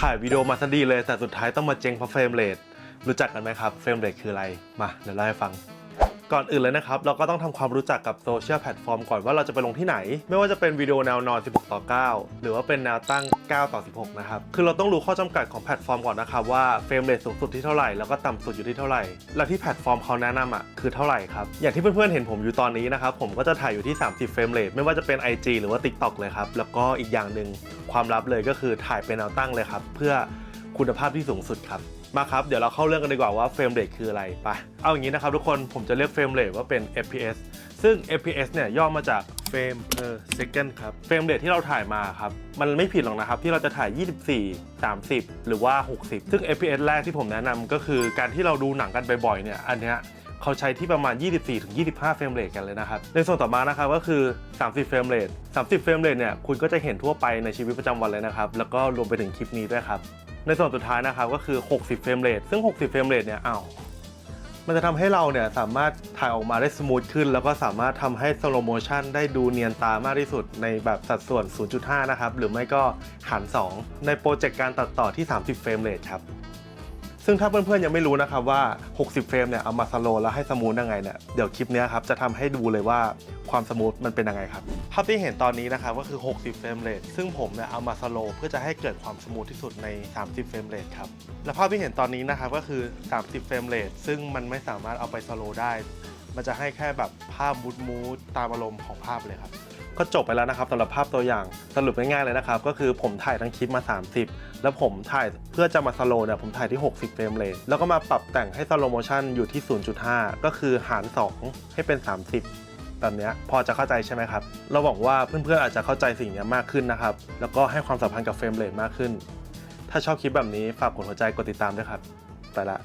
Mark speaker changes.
Speaker 1: ถ่ายวิดีโอมาซะดีเลยแต่สุดท้ายต้องมาเจ๊งเพราะเฟรมเรทรู้จักกันไหมครับเฟรมเรทคืออะไรมาเดี๋ยวเล่าให้ฟัง ก่อนอื่นเลยนะครับ เราก็ต้องทำความรู้จักกับโซเชียลแพลตฟอร์มก่อนว่าเราจะไปลงที่ไหน ไม่ว่าจะเป็นวิดีโอแนวนอน 16 ต่อ 9 หรือว่าเป็นแนวตั้ง 9 ต่อ 16 นะครับ คือเราต้องรู้ข้อจำกัดของแพลตฟอร์มก่อนนะครับว่าเฟรมเรทสูงสุดที่เท่าไหร่ แล้วก็ต่ำสุดอยู่ที่เท่าไหร่ และที่แพลตฟอร์มเขาแนะนำอะคือเท่าไหร่ครับ อย่างที่เพื่อนๆเห็นผมอยู่ตอนนี้นะครับ ผมก็จะถ่ายอยู่ที่ 30 เฟรมเรทไม่ว่าจะเป็น IG หรือว่า TikTok เลยครับ แล้วก็อีกอย่างหนึ่งความลับเลยก็คือถ่ายเป็นแนวตั้งเลยครับเพื่อ คุณภาพที่สูงสุดครับ มาครับ เดี๋ยวเราเข้าเรื่องกันดีกว่าว่าเฟรมเรทคืออะไรไปเอาอย่างนี้นะครับทุกคนผมจะเรียกเฟรมเรทว่าเป็น FPS ซึ่ง FPS เนี่ยย่อมาจาก frame per second ครับ เฟรมเรทที่เราถ่ายมาครับ มันไม่ผิดหรอกนะครับ ที่เราจะถ่าย 24 30 หรือว่า 60 ซึ่ง FPS แรกที่ผมแนะนำก็คือการที่เราดูหนังกันบ่อยๆเนี่ยอันเนี้ยเขาใช้ที่ประมาณ 24-25 เฟรมเรทกันเลยนะครับ ในส่วนต่อมานะครับก็คือ 30 เฟรมเรท 30 เฟรมเรทเนี่ยคุณก็จะเห็นทั่วไปในชีวิตประจำวันเลยนะครับ แล้วก็รวมไปถึงคลิปนี้ด้วยครับ ในส่วนสุดท้ายนะครับก็คือ 60 เฟรมเรทซึ่ง 60 เฟรมเรทเนี่ยอ้าวมันจะทำให้เราเนี่ยสามารถถ่ายออกมาได้สมูทขึ้น แล้วก็สามารถทำให้สโลโมชันได้ดูเนียนตามากที่สุดในแบบสัดส่วน 0.5 นะครับ หรือไม่ก็หาร 2 ในโปรเจกต์การตัดต่อที่ 30 เฟรมเรทครับ ซึ่งถ้าเพื่อนๆยังไม่รู้นะครับว่า 60 เฟรมเนี่ยเอามาสโลว์แล้วให้สมูทยังไงเนี่ยเดี๋ยวคลิปนี้ครับจะทำให้ดูเลยว่าความสมูทมันเป็นยังไงครับภาพที่เห็นตอนนี้นะครับก็คือ 60 เฟรมเรทซึ่งผมเนี่ยเอามาสโลว์เพื่อจะให้เกิดความสมูทที่สุดใน 30 เฟรมเรทครับและภาพที่เห็นตอนนี้นะครับก็คือ 30 เฟรมเรทซึ่งมันไม่สามารถเอาไปสโลว์ได้ มันจะให้แค่แบบภาพมูดมูดตามอารมณ์ของภาพเลยครับ ก็จบไปแล้วนะครับสำหรับภาพตัวอย่างสรุปง่ายๆเลยนะครับ ก็คือผมถ่ายทั้งคลิปมา 30 แล้วผมถ่ายเพื่อจะมาสโลว์เนี่ยผมถ่ายที่ 60 เฟรมเรทแล้วก็มาปรับแต่งให้สโลโมชันอยู่ที่ 0.5 ก็คือหาร 2 ให้เป็น 30แบบนี้พอจะเข้าใจใช่ไหมครับ เราหวังว่าเพื่อนๆอาจจะเข้าใจสิ่งนี้มากขึ้นนะครับ แล้วก็ให้ความสำคัญกับเฟรมเรทมากขึ้น ถ้าชอบคลิปแบบนี้ฝากกดหัวใจกดติดตามด้วยครับ ไปละ